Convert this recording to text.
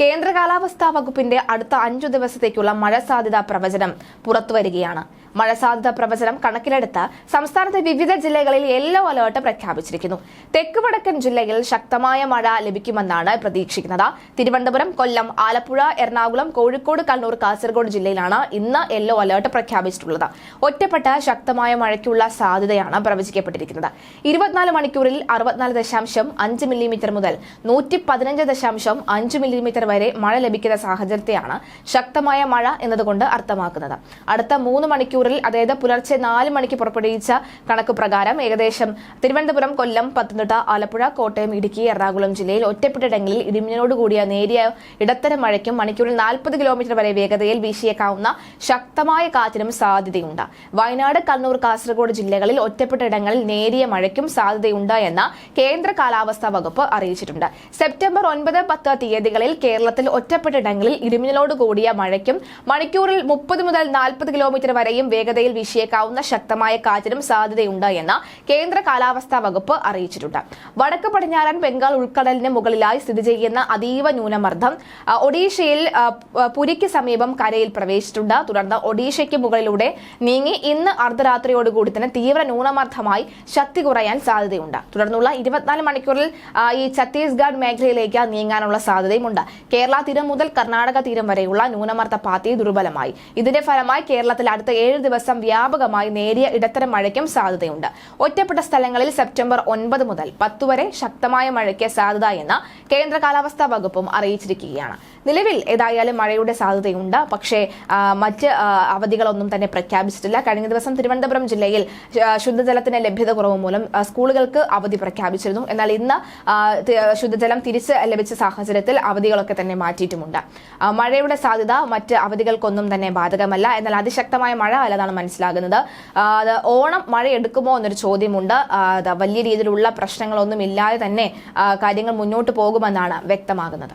കേന്ദ്ര കാലാവസ്ഥാ വകുപ്പിന്റെ അടുത്ത അഞ്ചു ദിവസത്തേക്കുള്ള മഴ സാധ്യതാ പ്രവചനം പുറത്തുവരികയാണ് മഴ സാധ്യതാ പ്രവചനം കണക്കിലെടുത്ത് സംസ്ഥാനത്തെ വിവിധ ജില്ലകളിൽ യെല്ലോ അലേർട്ട് പ്രഖ്യാപിച്ചിരിക്കുന്നു. തെക്ക് വടക്കൻ ജില്ലയിൽ ശക്തമായ മഴ ലഭിക്കുമെന്നാണ് പ്രതീക്ഷിക്കുന്നത്. തിരുവനന്തപുരം കൊല്ലം ആലപ്പുഴ എറണാകുളം കോഴിക്കോട് കണ്ണൂർ കാസർഗോഡ് ജില്ലയിലാണ് ഇന്ന് യെല്ലോ അലേർട്ട് പ്രഖ്യാപിച്ചിട്ടുള്ളത്. ഒറ്റപ്പെട്ട ശക്തമായ മഴയ്ക്കുള്ള സാധ്യതയാണ് പ്രവചിക്കപ്പെട്ടിരിക്കുന്നത്. ഇരുപത്തിനാല് മണിക്കൂറിൽ അറുപത്തിനാല് ദശാംശം അഞ്ച് മില്ലിമീറ്റർ മുതൽ നൂറ്റി പതിനഞ്ച് ദശാംശം അഞ്ച് മില്ലിമീറ്റർ വരെ മഴ ലഭിക്കുന്ന സാഹചര്യത്തെയാണ് ശക്തമായ മഴ എന്നതുകൊണ്ട് അർത്ഥമാക്കുന്നത്. അടുത്ത മൂന്ന് മണിക്കൂറിൽ അതായത് പുലർച്ചെ നാല് മണിക്ക് പുറപ്പെടുവിച്ച കണക്ക് പ്രകാരം ഏകദേശം തിരുവനന്തപുരം കൊല്ലം പത്തനംതിട്ട ആലപ്പുഴ കോട്ടയം ഇടുക്കി എറണാകുളം ജില്ലയിൽ ഒറ്റപ്പെട്ടിടങ്ങളിൽ ഇടിമിന്നലോട് കൂടിയ നേരിയ ഇടത്തരം മഴയ്ക്കും മണിക്കൂറിൽ നാൽപ്പത് കിലോമീറ്റർ വരെ വേഗതയിൽ വീശിയേക്കാവുന്ന ശക്തമായ കാറ്റിനും സാധ്യതയുണ്ട്. വയനാട് കണ്ണൂർ കാസർഗോഡ് ജില്ലകളിൽ ഒറ്റപ്പെട്ടിടങ്ങളിൽ നേരിയ മഴയ്ക്കും സാധ്യതയുണ്ട് എന്ന് കേന്ദ്ര കാലാവസ്ഥാ വകുപ്പ് അറിയിച്ചിട്ടുണ്ട്. സെപ്റ്റംബർ ഒൻപത് പത്ത് തീയതികളിൽ കേരളത്തിൽ ഒറ്റപ്പെട്ടിടങ്ങളിൽ ഇടിമിന്നലോട് കൂടിയ മഴയ്ക്കും മണിക്കൂറിൽ മുപ്പത് മുതൽ നാൽപ്പത് കിലോമീറ്റർ വരെയും വേഗതയിൽ വീശിയേക്കാവുന്ന ശക്തമായ കാറ്റിനും സാധ്യതയുണ്ട് എന്ന് കേന്ദ്ര കാലാവസ്ഥാ വകുപ്പ് അറിയിച്ചിട്ടുണ്ട്. വടക്ക് പടിഞ്ഞാറൻ ബംഗാൾ ഉൾക്കടലിന് മുകളിലായി സ്ഥിതി ചെയ്യുന്ന അതീവ ന്യൂനമർദ്ദം ഒഡീഷയിൽ പുരിക്ക് സമീപം കരയിൽ പ്രവേശിച്ചിട്ടുണ്ട്. തുടർന്ന് ഒഡീഷയ്ക്ക് മുകളിലൂടെ നീങ്ങി ഇന്ന് അർദ്ധരാത്രിയോടുകൂടി തന്നെ തീവ്ര ന്യൂനമർദ്ദമായി ശക്തി കുറയാൻ സാധ്യതയുണ്ട്. തുടർന്നുള്ള ഇരുപത്തിനാല് മണിക്കൂറിൽ ഈ ഛത്തീസ്ഗഡ് മേഖലയിലേക്ക് നീങ്ങാനുള്ള സാധ്യതയുമുണ്ട്. കേരള തീരം മുതൽ കർണാടക തീരം വരെയുള്ള ന്യൂനമർദ്ദ പാത്തി ദുർബലമായി. ഇതിന്റെ ഫലമായി കേരളത്തിൽ അടുത്ത ഏഴ് ദിവസം വ്യാപകമായി നേരിയ ഇടത്തരം മഴയ്ക്കും സാധ്യതയുണ്ട്. ഒറ്റപ്പെട്ട സ്ഥലങ്ങളിൽ സെപ്റ്റംബർ ഒൻപത് മുതൽ പത്ത് വരെ ശക്തമായ മഴയ്ക്ക് സാധ്യത എന്ന് കേന്ദ്ര കാലാവസ്ഥാ വകുപ്പും അറിയിച്ചിരിക്കുകയാണ്. നിലവിൽ ഏതായാലും മഴയുടെ സാധ്യതയുണ്ട്. പക്ഷേ മറ്റ് അവധികളൊന്നും തന്നെ പ്രഖ്യാപിച്ചിട്ടില്ല. കഴിഞ്ഞ ദിവസം തിരുവനന്തപുരം ജില്ലയിൽ ശുദ്ധജലത്തിന് ലഭ്യത കുറവ് മൂലം സ്കൂളുകൾക്ക് അവധി പ്രഖ്യാപിച്ചിരുന്നു. എന്നാൽ ഇന്ന് ശുദ്ധജലം തിരിച്ച് ലഭിച്ച സാഹചര്യത്തിൽ അവധികളൊക്കെ തന്നെ മാറ്റിയിട്ടുമുണ്ട്. മഴയുടെ സാധ്യത മറ്റ് അവധികൾക്കൊന്നും തന്നെ ബാധകമല്ല. എന്നാൽ അതിശക്തമായ മഴ അല്ലതാണ് മനസ്സിലാകുന്നത്. അത് ഓണം മഴ എടുക്കുമോ എന്നൊരു ചോദ്യമുണ്ട്. വലിയ രീതിയിലുള്ള പ്രശ്നങ്ങളൊന്നും ഇല്ലാതെ തന്നെ കാര്യങ്ങൾ മുന്നോട്ട് പോകുമെന്നാണ് വ്യക്തമാകുന്നത്.